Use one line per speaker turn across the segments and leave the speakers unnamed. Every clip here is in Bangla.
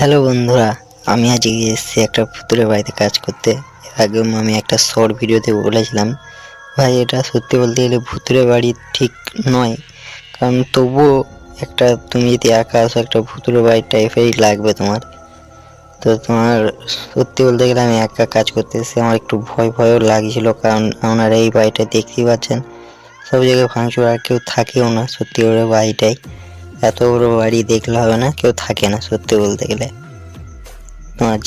হ্যালো বন্ধুরা, আমি আজকে এসেছি একটা ভুতুরে বাড়িতে কাজ করতে। এর আগেও আমি একটা শর্ট ভিডিওতে বলেছিলাম। ভাই, এটা সত্যি বলতে গেলে ভুতুরে বাড়ি ঠিক নয়। কারণ তবুও একটা তুমি যদি একা আসো, একটা ভুতুরে বাড়ি টাইপেরই লাগবে তোমার। তো তোমার সত্যি বলতে গেলে আমি একা কাজ করতে এসেছি। আমার একটু ভয়, ভয়ও লাগছিল কারণ আপনারা এই বাড়িটা দেখতেই পাচ্ছেন। সব জায়গায় ভাঙচুর আর কেউ থাকেও না, সত্যি করে বাড়িটাই। এত বড় বাড়ি দেখলে হবে না, কেউ থাকে না সত্যি বলতে গেলে।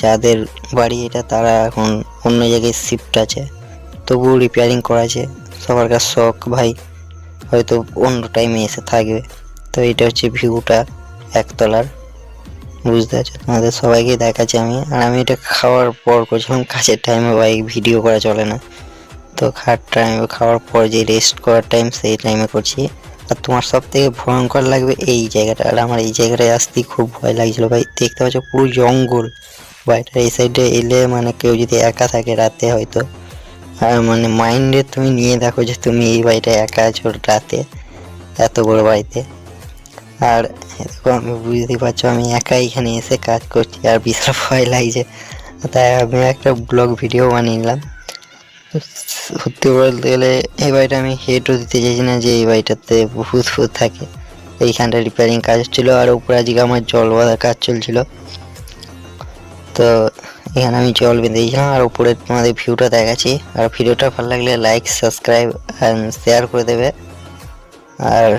যাদের বাড়ি এটা, তারা এখন অন্য জায়গায় শিফট আছে। তবুও রিপেয়ারিং করা আছে সবার কাছে শখ, ভাই। হয়তো অন্য টাইমে এসে থাকবে। তো এটা হচ্ছে ভিউটা একতলার। বুঝতে পারছ? তোমাদের সবাইকে দেখাচ্ছি আমি। আর আমি এটা খাওয়ার পর করছি করছিলাম কাজের টাইমে ভাই ভিডিও করা চলে না, তো খাওয়ার টাইমে খাওয়ার পর যে রেস্ট করার টাইম সেই টাইমে করছি। আর তোমার সব থেকে ভয়ঙ্কর লাগবে এই জায়গাটা। আর আমার এই জায়গাটায় আসতেই খুব ভয় লাগছিল ভাই। দেখতে পাচ্ছ পুরো জঙ্গল। বাড়িটার এই সাইডে এলে মানে কেউ যদি একা থাকে রাতে হয়তো। মানে মাইন্ডে তুমি নিয়ে দেখো যে তুমি এই বাড়িটা একা আছো রাতে, এত বড় বাড়িতে। আর দেখো, আমি বুঝতেই পারছ, আমি একা এখানে এসে কাজ করছি। আর বিশাল ভয় লাগছে। তাই আমি একটা ব্লগ ভিডিও বানিয়ে নিলাম। সত্যি বলতে গেলে এই বাড়িটা আমি হেটও দিতে চাইছি না যে এই বাড়িটাতে ভূত ফুত থাকে। এইখানটা রিপেয়ারিং কাজ ছিল আর উপরে আজকে আমার জল বাঁধার কাজ চলছিল। তো এখানে আমি জল বেঁধে দিয়েছিলাম আর উপরে তোমাদের ভিউটা দেখাচ্ছি। আর ভিডিওটা ভালো লাগলে লাইক সাবস্ক্রাইব শেয়ার করে দেবে। আর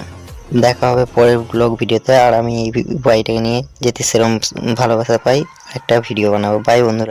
দেখা হবে পরের ব্লগ ভিডিওতে। আর আমি এই বাড়িটাকে নিয়ে যেতে সেরকম ভালোবাসা পাই। একটা ভিডিও বানাবো। বাই বন্ধুরা।